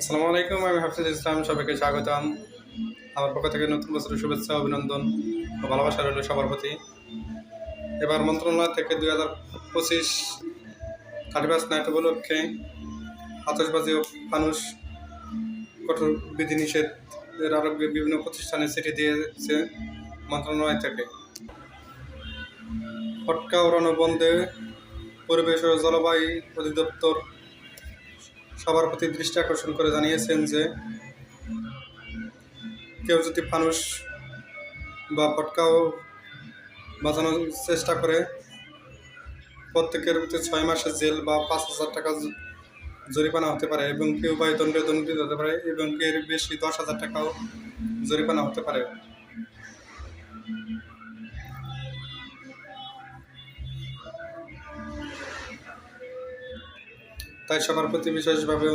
আসসালামু আলাইকুম, আমি হাফিজ ইসলাম, সবাইকে স্বাগতম। আমার পক্ষ থেকে নতুন বছরের শুভেচ্ছা, অভিনন্দন ও ভালোবাসা রইল সবার প্রতি। এবার মন্ত্রণালয় থেকে দুই হাজার পঁচিশ কালিবাস নাইট উপলক্ষে আতসবাজি ও মানুষ কঠোর বিধিনিষেধ এর আরোগ্যে বিভিন্ন প্রতিষ্ঠানে চিঠি দিয়েছে মন্ত্রণালয় থেকে। ফটকা ওড়ানো বন্ধে পরিবেশ ও জলবায়ু অধিদপ্তর সবার প্রতি দৃষ্টি আকর্ষণ করে জানিয়েছেন যে কেউ যদি ফানুস বা পটকাও বাজানোর চেষ্টা করে, প্রত্যেকের প্রতি ছয় মাসের জেল বা পাঁচ হাজার টাকা জরিমানা হতে পারে এবং কেউ বা দণ্ডে দণ্ডিত হতে পারে এবং এর বেশি দশ হাজার টাকাও জরিমানা হতে পারে। তাই সবার প্রতি বিশেষভাবে